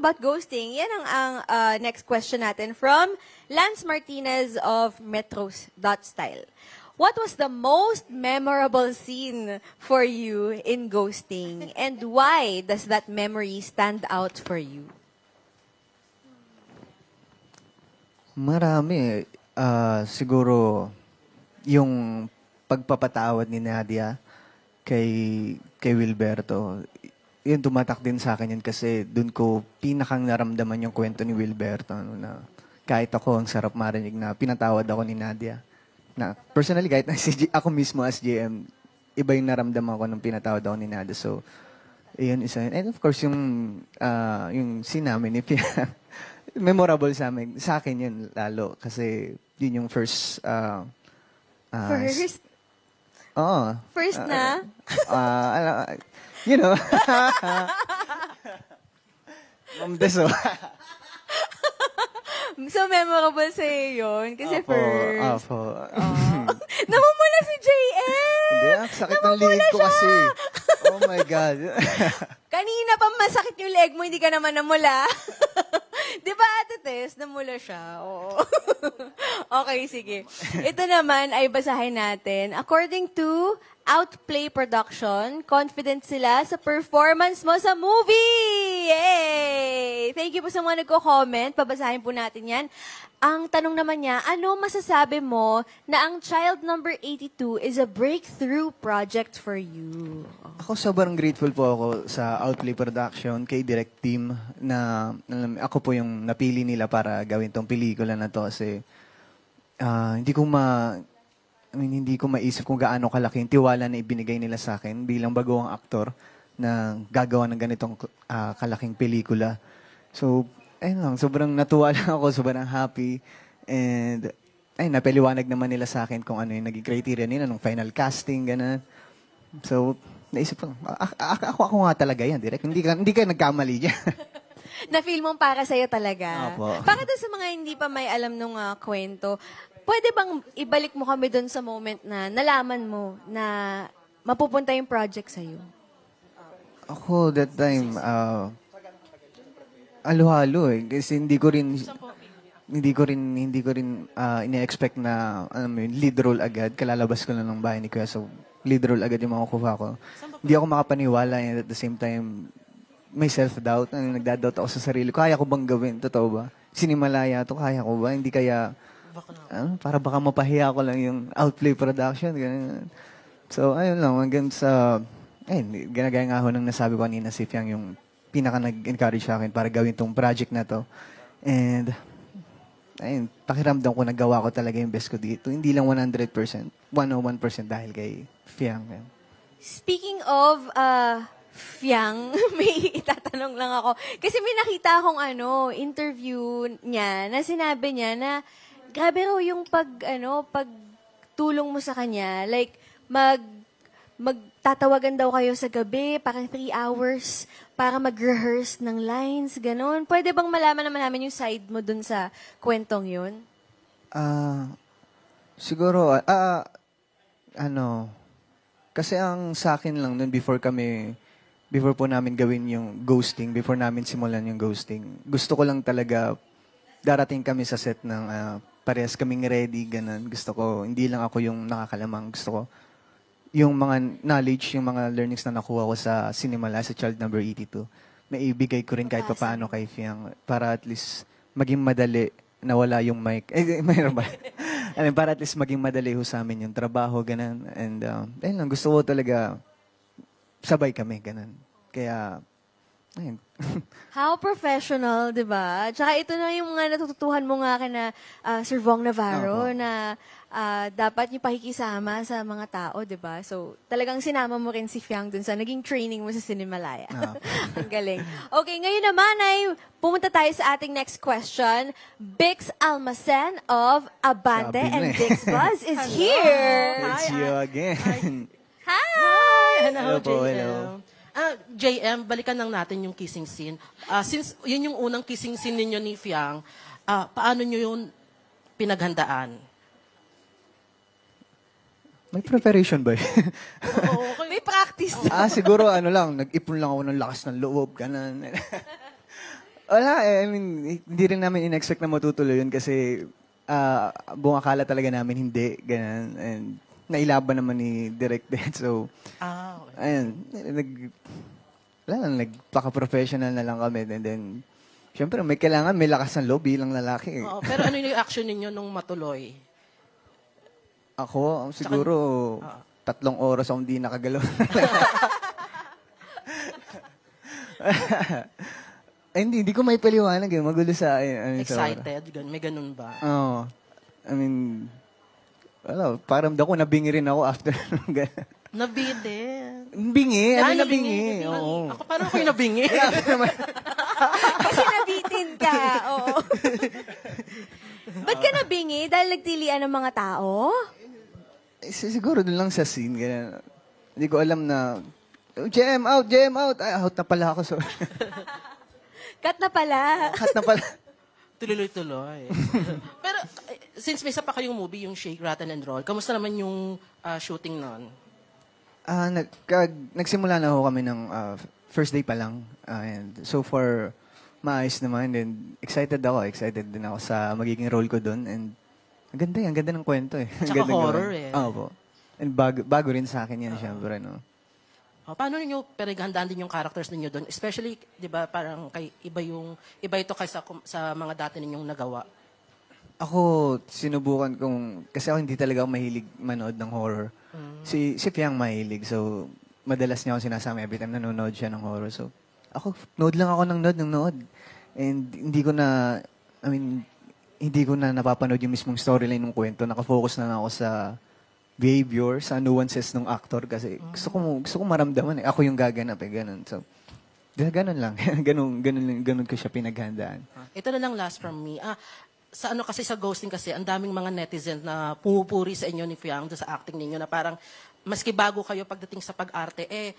about ghosting, yan ang, ang uh, next question natin from Lance Martinez of Metros.style. What was the most memorable scene for you in ghosting? And why does that memory stand out for you? Marami. Ah, siguro, yung pagpapatawad ni Nadia kay, kay Wilberto, yun tumatak din sa akin yun kasi dun ko pinakang naramdaman yung kwento ni Wilberto ano, na kahit ako ang sarap marinig na pinatawad ako ni Nadia. Na personally kahit na si G- ako mismo as GM, iba yung naramdaman ko nung pinatawad ako ni Nadia. So, Iyon isa yun. And of course, yung, ah, yung scene namin ni Pia, memorable sa amin. Sa akin yun, lalo. Kasi yun yung first... ah, ah, First, Oo. first na? Ah, ala- you know. Ma'am Deso. so memorable sa'yo yun. Kasi Opo, first. Opo. Namumula si JM! Hindi, ang sakit ng liig ko kasi. Oh my God. Kanina pa masakit yung leg mo, hindi ka naman namula. Di ba, Ate Tess? Namula siya. Oo. okay, sige. Ito naman ay basahin natin. According to Outplay Production, confident sila sa performance mo sa movie! Yay! Thank you po sa mga nagko-comment. Pabasahin po natin yan. Ang tanong naman niya, ano masasabi mo na ang Child Number 82 is a breakthrough project for you? Ako sobrang grateful po ako sa Outplay Production, kay Direct Team, na alam, ako po yung napili nila para gawin tong pelikula na to kasi ah, hindi ko ma I mean, hindi ko maisip kung gaano kalaki yung tiwala na ibinigay nila sa akin bilang baguang aktor na gagawa ng ganitong ah, kalaking pelikula. So, ayun lang, sobrang natuwa lang ako, sobrang happy. And, ay, napaliwanag naman nila sa akin kung ano yung naging criteria nila nung final casting, ganun. So, naisip ko, ako, ako nga talaga yan, direct. Hindi ka, hindi ka nagkamali dyan. na-feel mong para sa'yo talaga. Opo. Para sa mga hindi pa may alam nung ah, kwento, pwede bang ibalik mo kami doon sa moment na nalaman mo na mapupunta yung project sa'yo? ako, that time, uh, alo-halo eh. Kasi hindi ko rin, hindi ko rin, hindi ko rin ah, ine-expect na, mo yun, lead role agad. Kalalabas ko lang ng bahay ni Kuya. So, lead role agad yung makukuha ko. Hindi ako makapaniwala and at the same time, may self-doubt. Ano, nagdadoubt ako sa sarili ko. Kaya ko bang gawin? Totoo ba? Sinimalaya to, kaya ko ba? Hindi kaya, ano, para baka mapahiya ko lang yung outplay production. Ganun. So, ayun lang. Hanggang sa, ayun, ginagaya nga ho nang nasabi ko kanina si Fiang yung pinaka nag-encourage sa akin para gawin tong project na to. And, ayun, pakiramdam ko nagawa ko talaga yung best ko dito. Hindi lang 100%, 101% dahil kay Fiang. Speaking of uh, Fiang, may itatanong lang ako. Kasi may nakita akong ano, interview niya na sinabi niya na grabe raw yung pag, ano, pag tulong mo sa kanya. Like, mag, magtatawagan daw kayo sa gabi, parang three hours, para mag-rehearse ng lines, ganun. Pwede bang malaman naman namin yung side mo dun sa kwentong yun? Ah, siguro, ah, ano, kasi ang sa akin lang nun before kami, before po namin gawin yung ghosting, before namin simulan yung ghosting, gusto ko lang talaga darating kami sa set ng ah, parehas kaming ready, ganun. Gusto ko, hindi lang ako yung nakakalamang. Gusto ko, yung mga knowledge, yung mga learnings na nakuha ko sa Cinemala, sa Child Number 82, may ibigay ko rin kahit pa paano kay Fiang para at least maging madali na wala yung mic. Eh, mayroon ba? ano, para at least maging madali ho sa amin yung trabaho, ganun. And, um, ayun lang, gusto ko talaga sabay kami, ganun. Kaya, ayun. How professional, di ba? Tsaka ito na yung mga natututuhan mo nga kina ah, Sir Vong Navarro Oo. na ah, dapat yung pakikisama sa mga tao, di ba? So, talagang sinama mo rin si Fiang dun sa naging training mo sa Cinemalaya. Oo. Ang galing. Okay, ngayon naman ay pumunta tayo sa ating next question. Bix Almacen of Abante na and eh. Bix Buzz is here. It's you again. Hi! Hello Hello, po, hello. JM, balikan lang natin yung kissing scene. Ah, since yun yung unang kissing scene ninyo ni Fiang, ah, paano nyo yun pinaghandaan? May preparation ba? Oo, okay. May practice. ah, siguro ano lang, nag-ipon lang ako ng lakas ng loob, ganun. Wala eh, I mean, hindi rin namin in-expect na matutuloy yun kasi ah buong akala talaga namin hindi, ganun. And nailaban naman ni Direct Dead. So, Ah, okay. ayun, nag, wala lang, nagpaka-professional na lang kami. And then, syempre, may kailangan, may lakas ng loob bilang lalaki. Oo, pero ano yung action ninyo nung matuloy? Ako, siguro, tatlong oras akong di nakagalaw. Ay, hindi, hindi ko may paliwanag eh. Magulo sa akin. ano, sa- Excited? Gan- May ganun ba? Oo. I mean, wala, parang daw ko nabingi rin ako after. Nabitin. bingi, ano nabingi? nabingi. Oo. Ako, paano kayo nabingi? Kasi nabitin ka. Oo. Ba't ka nabingi? Dahil nagtilian ng mga tao? Eh, si- siguro dun lang sa scene. Ganun. Hindi ko alam na, "Oh, jam out, jam out. Ay, out na pala ako. Sorry. Cut na pala. Cut na pala. Tuloy-tuloy. pero, since may isa pa kayong movie, yung Shake, Rattle, and Roll, kamusta naman yung ah, shooting nun? Ah, nag, kag, nagsimula na ho kami ng ah, first day pa lang. Ah, and so far, maayos naman. And excited ako. Excited din ako sa magiging role ko doon. And ang ganda eh. Ang ganda ng kwento eh. Ang Tsaka ganda horror eh. Oo po. And bago, bago rin sa akin yan, syempre. No? Oh, paano niyo pinaghandaan din yung characters ninyo doon? Especially, 'di ba, parang kay iba yung iba ito kaysa kum- sa mga dati ninyong nagawa. Ako, sinubukan kong, kasi ako hindi talaga ako mahilig manood ng horror. Si, si Piang mahilig, so madalas niya ako sinasama every time nanonood siya ng horror. So, ako, nood lang ako ng nood ng nood. And hindi ko na, I mean, hindi ko na napapanood yung mismong storyline ng kwento. Nakafocus na lang ako sa behavior, sa nuances ng actor kasi gusto ko, gusto ko maramdaman eh. Ako yung gaganap eh, ganun. So, di- ganun lang. ganun, ganun, ganun ko siya pinaghandaan. Ito na lang last from me. Ah, sa ano kasi sa ghosting kasi, ang daming mga netizen na pumupuri sa inyo ni doon sa acting ninyo na parang maski bago kayo pagdating sa pag-arte, eh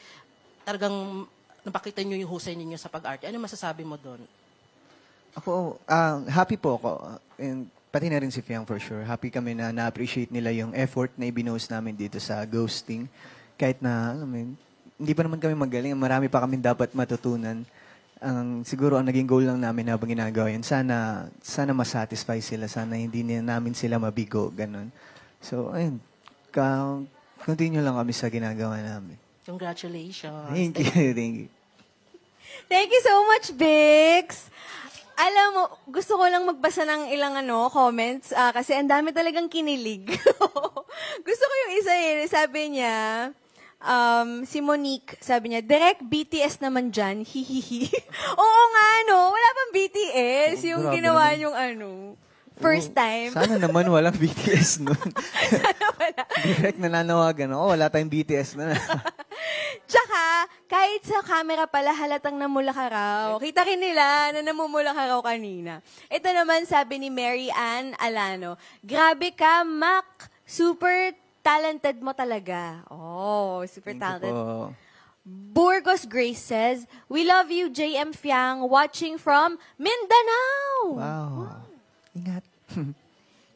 talagang napakita nyo yung husay ninyo sa pag-arte. Ano masasabi mo doon? Ako, ah, happy po ako. And pati na rin si Fiang for sure. Happy kami na na-appreciate nila yung effort na ibinost namin dito sa ghosting. Kahit na, mo yun, hindi pa naman kami magaling. Marami pa kami dapat matutunan. Ang siguro ang naging goal lang namin habang ginagawa yun, sana sana masatisfy sila, sana hindi na namin sila mabigo, ganun. So, ayun, ka, continue lang kami sa ginagawa namin. Congratulations. Thank you, thank you. Thank you so much, Bix. Alam mo, gusto ko lang magbasa ng ilang ano, comments ah, kasi ang dami talagang kinilig. gusto ko yung isa eh. Sabi niya, um, si Monique, sabi niya, direct BTS naman dyan, hihihi. Oo nga, no? Wala pang BTS. Oh, yung ginawa naman. yung ano, first time. Sana naman walang BTS nun. Direct na nanawagan ako, wala tayong BTS na. Tsaka, kahit sa camera pala, halatang namula ka raw. Kita rin nila na namumula ka raw kanina. Ito naman sabi ni Mary Ann Alano, Grabe ka, Mac. Super talented mo talaga. Oh, super Thank you talented. po. Burgos Grace says, We love you, JM Fiang, watching from Mindanao. Wow. Ingat.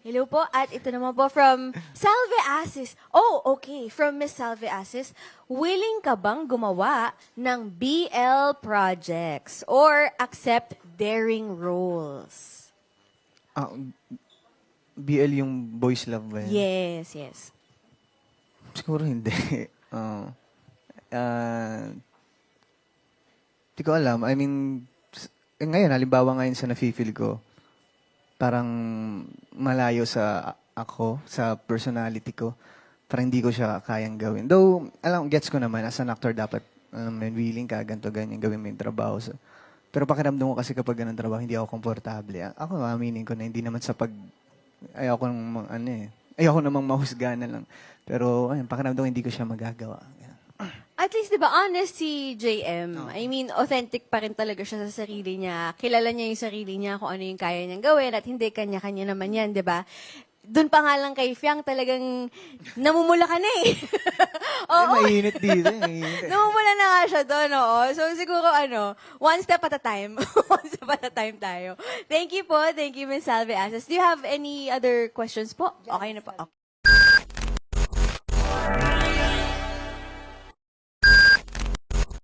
Hello po. At ito naman po from Salve Asis. Oh, okay. From Miss Salve Asis. Willing ka bang gumawa ng BL projects or accept daring roles? Ah, BL yung boys love ba yan? Yes, yes. Siguro hindi. Oo. Ah, di ko alam. I mean, eh, ngayon, halimbawa ngayon sa nafe-feel ko, parang malayo sa ako, sa personality ko. Parang hindi ko siya kayang gawin. Though, alam, gets ko naman, as an actor dapat, alam yun, willing ka, ganito, ganyan, gawin mo yung trabaho. So, pero pakiramdam ko kasi kapag ganun trabaho, hindi ako komportable. Ako, aminin ko na hindi naman sa pag, ayoko nang, ano eh, ayoko namang mahusga na lang. Pero, ayun, pakiramdam ko hindi ko siya magagawa. Ganun. At least, di ba, honest si JM. I mean, authentic pa rin talaga siya sa sarili niya. Kilala niya yung sarili niya, kung ano yung kaya niyang gawin, at hindi kanya-kanya naman yan, di ba? Doon pa nga lang kay Fiang, talagang namumula ka na eh. Oo. Eh, mainit dito. eh, Mainit. Namumula na nga siya doon, oo. So, siguro, ano, one step at a time. one step at a time tayo. Thank you po. Thank you, Ms. Salve Asas. Do you have any other questions po? Okay na po. Okay.